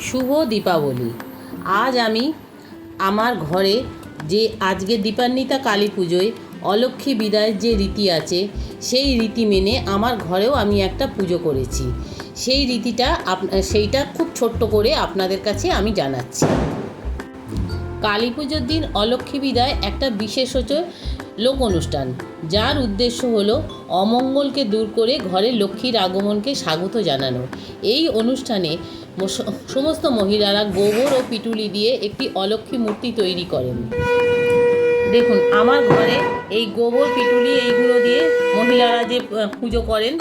শুভ দীপাবলি। আজ আমি আমার ঘরে যে আজকে দীপান্বিতা কালী পুজোয় অলক্ষ্মী বিদায়ের যে রীতি আছে, সেই রীতি মেনে আমার ঘরেও আমি একটা পুজো করেছি। সেই রীতিটা আপ, সেইটা খুব ছোট্ট করে আপনাদের কাছে আমি জানাচ্ছি। কালী পুজোর দিন অলক্ষ্মী বিদায় একটা বিশেষত লোক অনুষ্ঠান। যার উদ্দেশ্য হলো অমঙ্গলকে দূর করে ঘরে লক্ষ্মীর আগমনকে স্বাগত জানানো। এই অনুষ্ঠানে সমস্ত মহিলারা গোবর ও পিটুলি দিয়ে একটি অলক্ষ্মী মূর্তি তৈরি করেন। দেখুন, আমার ঘরে এই গোবর, পিটুলি এইগুলো দিয়ে মহিলারা যে পুজো করেন,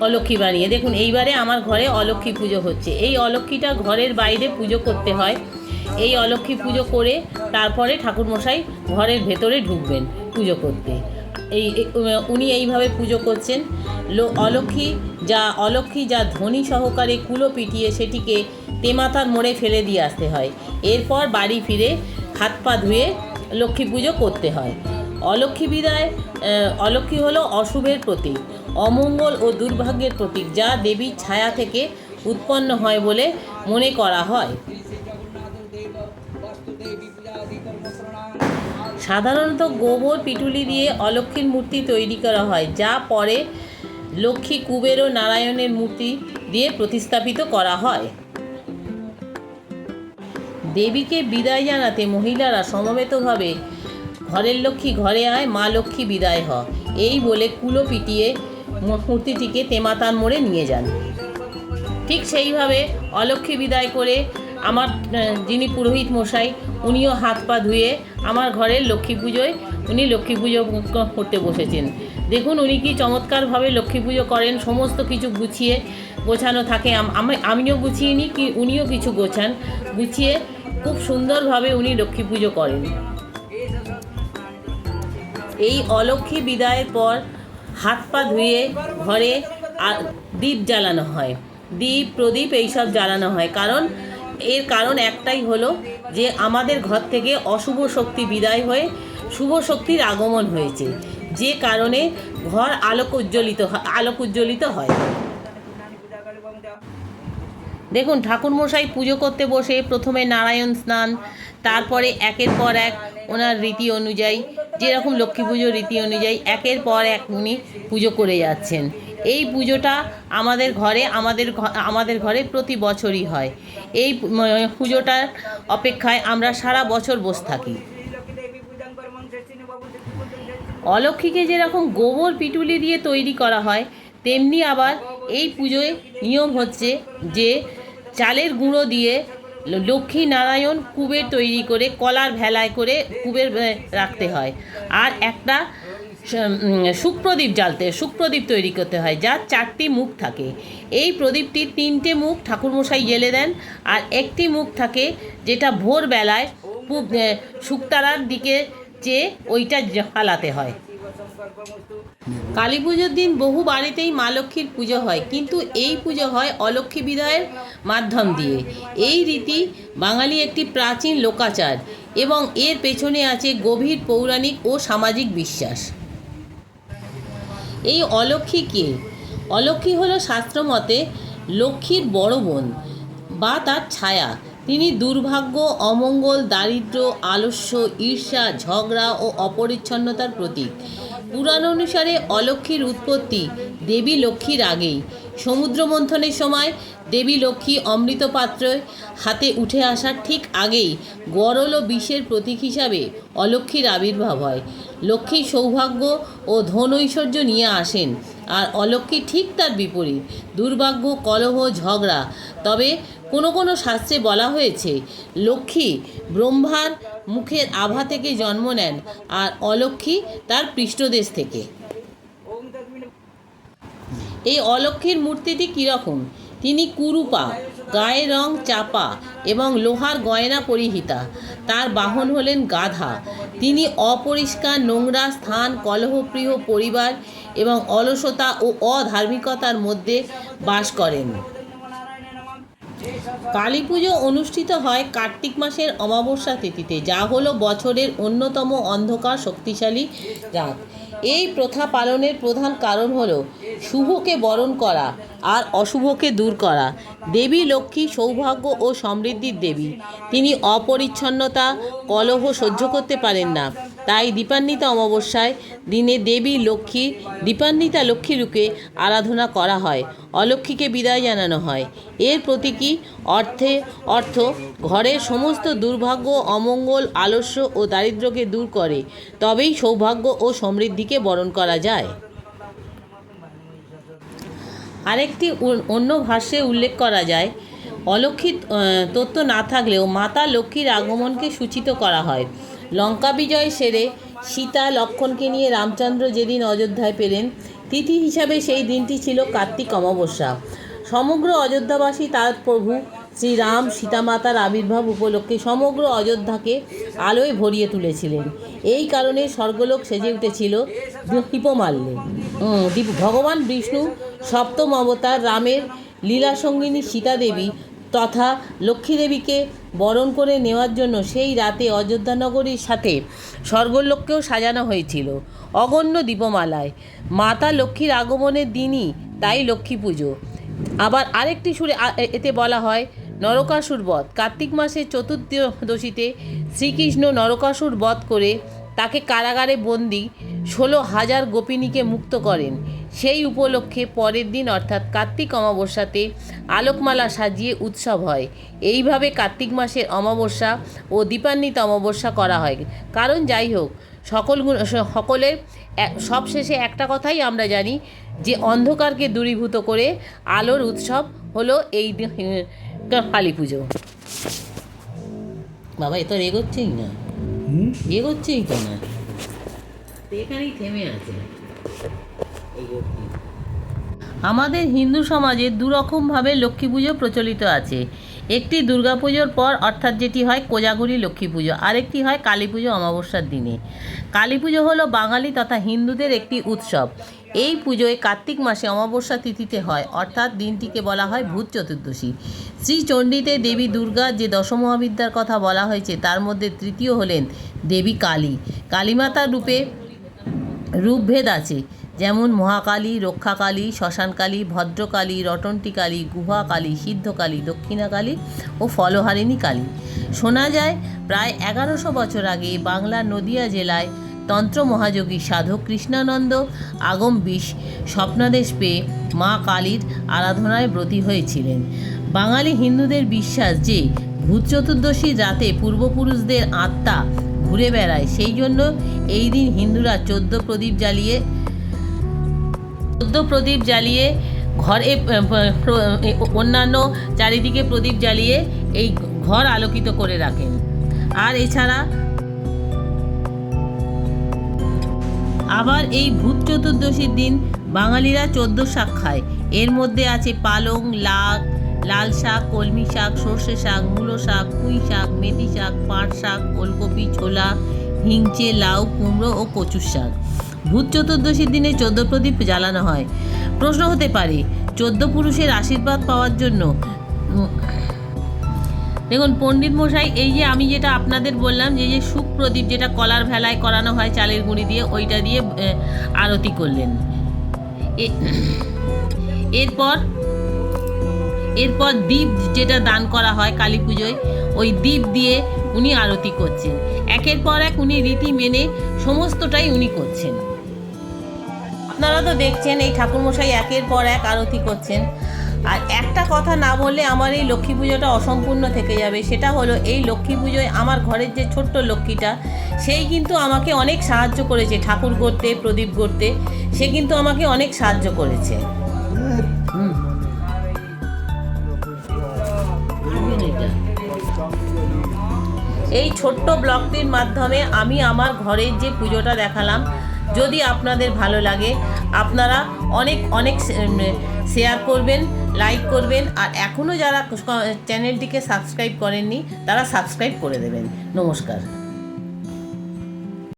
অলক্ষ্মী বানিয়ে। দেখুন, এইবারে আমার ঘরে অলক্ষ্মী পুজো হচ্ছে। এই অলক্ষ্মীটা ঘরের বাইরে পুজো করতে হয়। এই অলক্ষ্মী পুজো করে তারপরে ঠাকুরমশাই ঘরের ভেতরে ঢুকবেন পুজো করতে। এই উনি এইভাবে পুজো করছেন। লো অলক্ষ্মী যা অলক্ষ্মী যা ধ্বনি সহকারে কুলো পিটিয়ে সেটিকে তেমাথার মোড়ে ফেলে দিয়ে আসতে হয়। এরপর বাড়ি ফিরে হাত পা ধুয়ে লক্ষ্মী পুজো করতে হয়। অলক্ষ্মী বিদায় আহ, অলক্ষ্মী হলো অশুভের প্রতীক অমঙ্গল ও দুর্ভাগ্যের প্রতীক যা দেবীর ছায়া থেকে উৎপন্ন হয় বলে মনে করা হয়। সাধারণত গোবর, পিটুলি দিয়ে অলক্ষ্মীর মূর্তি তৈরি করা হয়, যা পরে লক্ষ্মী কুবের ও নারায়ণের মূর্তি দিয়ে প্রতিস্থাপিত করা হয়। দেবীকে বিদায় জানাতে মহিলারা সমবেতভাবে ঘরের লক্ষ্মী ঘরে আয়, মা লক্ষ্মী বিদায় হ। এই বলে কুলো পিটিয়ে মূর্তিটিকে তেমাতার মোড়ে নিয়ে যান। ঠিক সেইভাবে অলক্ষ্মী বিদায় করে আমার যিনি পুরোহিত মশাই, উনিও হাত পা ধুয়ে আমার ঘরের লক্ষ্মী পুজোয়, উনি লক্ষ্মী পুজো করতে বসেছেন। দেখুন উনি কি চমৎকারভাবে লক্ষ্মী পুজো করেন, সমস্ত কিছু গুছিয়ে গোছানো থাকে। আমি আমিও গুছিয়ে নিই কি উনিও কিছু গোছান, গুছিয়ে খুব সুন্দরভাবে উনি লক্ষ্মী পুজো করেন। এই অলক্ষ্মী বিদায়ের পর হাত পা ধুয়ে ঘরে দীপ জ্বালানো হয়। দীপ, প্রদীপ এইসব জ্বালানো হয়। কারণ এর কারণ একটাই হলো যে আমাদের ঘর থেকে অশুভ শক্তি বিদায় হয়ে শুভ শক্তির আগমন হয়েছে। যে কারণে ঘর আলোক উজ্জ্বলিত আলোক উজ্জ্বলিত হয়। দেখুন, ঠাকুরমশাই পুজো করতে বসে প্রথমে নারায়ণ স্নান, তারপরে একের পর এক ওনার রীতি অনুযায়ী, যেরকম লক্ষ্মী পুজোর রীতি অনুযায়ী, একের পর এক উনি পুজো করে যাচ্ছেন। এই পুজোটা আমাদের ঘরে, আমাদের আমাদের ঘরে প্রতি বছরই হয়। এই পুজোটার অপেক্ষায় আমরা সারা বছর বসে থাকি। অলক্ষ্মীকে যেরকম গোবর পিটুলি দিয়ে তৈরি করা হয়, তেমনি আবার এই পুজোয় নিয়ম হচ্ছে যে চালের গুঁড়ো দিয়ে লক্ষ্মী নারায়ণ কুবের তৈরি করে, কলার ভেলায় করে কুবের রাখতে হয়। আর একটা সুপ্রদীপ জ্বালতে সুপ্রদীপ তৈরি করতে হয়, যার চারটি মুখ থাকে। এই প্রদীপটির তিনটে মুখ ঠাকুরমশাই জেলে দেন, আর একটি মুখ থাকে যেটা ভোরবেলায় শুকতারার দিকে চেয়ে ওইটা জ্বালাতে হয়। কালী পুজোর দিন বহু বাড়িতেই মা লক্ষ্মীর পুজো হয়, কিন্তু এই পুজো হয় অলক্ষ্মী বিদায়ের মাধ্যম দিয়ে। এই রীতি বাঙালি একটি প্রাচীন লোকাচার, এবং এর পেছনে আছে গভীর পৌরাণিক ও সামাজিক বিশ্বাস। এই অলক্ষ্মী কে? অলক্ষ্মী হলো শাস্ত্রমতে লক্ষ্মীর বড় বোন বা তার ছায়া। তিনি দুর্ভাগ্য, অমঙ্গল দারিদ্র আলস্য, ঈর্ষা, ঝগড়া ও অপরিচ্ছন্নতার প্রতীক। পুরাণ অনুসারে অলক্ষ্মীর উৎপত্তি দেবী লক্ষ্মীর আগেই। সমুদ্র মন্থনের সময় দেবী লক্ষ্মী অমৃত পাত্রের হাতে উঠে আসার ঠিক আগেই গরল ও বিষের প্রতীক হিসাবে অলক্ষ্মীর আবির্ভাব হয়। লক্ষ্মী সৌভাগ্য ও ধন ঐশ্বর্য নিয়ে আসেন আর অলক্ষ্মী ঠিক তার বিপরীত। দুর্ভাগ্য, কলহ, ঝগড়া। তবে কোনো কোনো শাস্ত্রে বলা হয়েছে, লক্ষ্মী ব্রহ্মার মুখের আভা থেকে জন্ম নেন আর অলক্ষ্মী তার পৃষ্ঠদেশ থেকে। এই অলক্ষ্মীর মূর্তিটি কীরকম? তিনি কুরুপা গায়ের রং চাপা এবং লোহার গয়না পরিহিতা। তার বাহন হলেন গাধা। তিনি অপরিষ্কার, নোংরা স্থান, কলহপ্রিয় পরিবার এবং অলসতা ও অধার্মিকতার মধ্যে বাস করেন। কালী পুজো অনুষ্ঠিত হয় কার্তিক মাসের অমাবস্যা তিথিতে, যা হলো বছরের অন্যতম অন্ধকার শক্তিশালী রাত। এই প্রথা পালনের প্রধান কারণ হল শুভকে বরণ করা আর অশুভকে দূর করা। দেবী, লক্ষ্মী, সৌভাগ্য ও সমৃদ্ধির দেবী। তিনি অপরিচ্ছন্নতা, কলহ সহ্য করতে পারেন না। তাই দীপান্বিতা অমাবস্যায় দিনে দেবী, লক্ষ্মী, দীপান্বিতা লক্ষ্মী রূপে আরাধনা করা হয়। অলক্ষ্মীকে বিদায় জানানো হয়। এর প্রতীকী অর্থে, অর্থ ঘরের সমস্ত দুর্ভাগ্য, অমঙ্গল, আলস্য ও দারিদ্র্যকে দূর করে। তবেই সৌভাগ্য ও সমৃদ্ধিকে বরণ করা যায়। আরেকটি অন্য ভাষ্যে উল্লেখ করা যায় অলক্ষিত তত্ত্ব না থাকলেও মাতা লক্ষ্মীর আগমনকে সূচিত করা হয়। লঙ্কা বিজয় সেরে সীতা, লক্ষণকে নিয়ে রামচন্দ্র যেদিন অযোধ্যায় পেলেন, তিথি হিসাবে সেই দিনটি ছিল কার্তিক অমাবস্যা। সমগ্র অযোধ্যাবাসী তার প্রভু শ্রীরাম সীতামাতার আবির্ভাব উপলক্ষে সমগ্র অযোধ্যাকে আলোয় ভরিয়ে তুলেছিলেন। এই কারণে স্বর্গলোক সেজে উঠেছিল দীপমাল্যে। ভগবান বিষ্ণু, সপ্তম অবতার, রামের লীলা সঙ্গিনী সীতা দেবী তথা লক্ষ্মী দেবীকে বরণ করে নেওয়ার জন্য সেই রাতে অযোধ্যা নগরীর সাথে স্বর্গলোককেও সাজানো হয়েছিল। অগণ্য দীপমালায়। মাতা লক্ষ্মীর আগমনের দিনই তাই লক্ষ্মী পুজো। আবার আরেকটি সুরে এতে বলা হয়, নরকাসুর বধ। কার্তিক মাসের চতুর্দশীতে শ্রীকৃষ্ণ নরকাসুর বধ করে তাকে কারাগারে বন্দি ষোলো হাজার গোপিনীকে মুক্ত করেন। সেই উপলক্ষে পরের দিন অর্থাৎ কার্তিক অমাবস্যাতে আলোকমালা সাজিয়ে উৎসব হয়। এইভাবে কার্তিক মাসের অমাবস্যা ও দীপান্বিত অমাবস্যা করা হয়। কারণ যাই হোক সকল সকলের সবশেষে একটা কথাই আমরা জানি যে অন্ধকারকে দূরীভূত করে আলোর উৎসব হলো এই কালী পুজো। বাবা এ তো এগোচ্ছেই না। এগোচ্ছেই তো না। এখানেই থেমে আছে। আমাদের হিন্দু সমাজে দুরকমভাবে লক্ষ্মী পুজো প্রচলিত আছে। একটি দুর্গাপুজোর পর অর্থাৎ যেটি হয় কোজাগুড়ি লক্ষ্মী পুজো, আরেকটি হয় কালী পুজো অমাবস্যার দিনে। কালী পুজো হলো বাঙালি তথা হিন্দুদের একটি উৎসব। এই পুজোয় কার্তিক মাসে অমাবস্যা তিথিতে হয়, অর্থাৎ দিনটিকে বলা হয় ভূত চতুর্দশী। শ্রী চণ্ডীতে দেবী দুর্গা যে দশমহাবিদ্যার কথা বলা হয়েছে, তার মধ্যে তৃতীয় হলেন দেবী কালী। কালীমাতার রূপে রূপভেদ আছে। যেমন মহাকালী, রক্ষাকালী, শ্মশানকালী, ভদ্রকালী রটন্টি কালী গুহাকালী, সিদ্ধকালী, দক্ষিণাকালী ও ফলহারিণী কালী। শোনা যায়, প্রায় এগারোশো বছর আগে বাংলার নদিয়া জেলায় তন্ত্র মহাযোগী সাধক কৃষ্ণানন্দ আগম বিষ স্বপ্নাদেশ পেয়ে মা কালীর আরাধনায় ব্রতী হয়েছিলেন। বাঙালি হিন্দুদের বিশ্বাস যে ভূত চতুর্দশীর রাতে পূর্বপুরুষদের আত্মা ঘুরে বেড়ায়, সেই জন্য এই দিন হিন্দুরা চোদ্দ প্রদীপ জ্বালিয়ে চোদ্দ প্রদীপ জ্বালিয়ে ঘরে অন্যান্য চারিদিকে প্রদীপ জ্বালিয়ে এই ঘর আলোকিত করে রাখেন। আর এছাড়া আবার এই ভূত চতুর্দশীর দিন বাঙালিরা চোদ্দ শাক খায়। এর মধ্যে আছে পালং লাগ লাল শাক, কলমি শাক, সর্ষে শাক, মূলো শাক, পুঁই শাক, মেথি শাক, পাট শাক, ওলকপি, ছোলা, হিংচে, লাউ, কুমড়ো ও কচুর শাক। ভূত চতুর্দশীর দিনে চোদ্দ প্রদীপ জ্বালানো হয়। প্রশ্ন হতে পারে, চোদ্দ পুরুষের আশীর্বাদ পাওয়ার জন্য দেখুন, পণ্ডিত মশাই, এই যে আমি যেটা আপনাদের বললাম যে যে সুখ প্রদীপ যেটা কলার ভেলায় করানো হয় চালের গুঁড়ি দিয়ে, ওইটা দিয়ে আরতি করলেন। এরপর এরপর দ্বীপ যেটা দান করা হয় কালী পুজোয়, ওই দ্বীপ দিয়ে উনি আরতি করছেন। একের পর এক উনি রীতি মেনে সমস্তটাই উনি করছেন। আপনারা তো দেখছেন, এই ঠাকুরমশাই একের পর এক আরতি করছেন। আর একটা কথা না বললে আমার এই লক্ষ্মী পুজোটা অসম্পূর্ণ থেকে যাবে। সেটা হলো, এই লক্ষ্মী পুজোয় আমার ঘরের যে ছোট্ট লক্ষ্মীটা, সেই কিন্তু আমাকে অনেক সাহায্য করেছে ঠাকুর করতে, প্রদীপ করতে। সে কিন্তু আমাকে অনেক সাহায্য করেছে। এই ছোট্ট ব্লগটির মাধ্যমে আমি আমার ঘরের যে পুজোটা দেখালাম যদি আপনাদের ভালো লাগে, আপনারা অনেক অনেক শেয়ার করবেন লাইক করবেন, আর এখনও যারা চ্যানেলটিকে সাবস্ক্রাইব করেননি, তারা সাবস্ক্রাইব করে দেবেন। নমস্কার।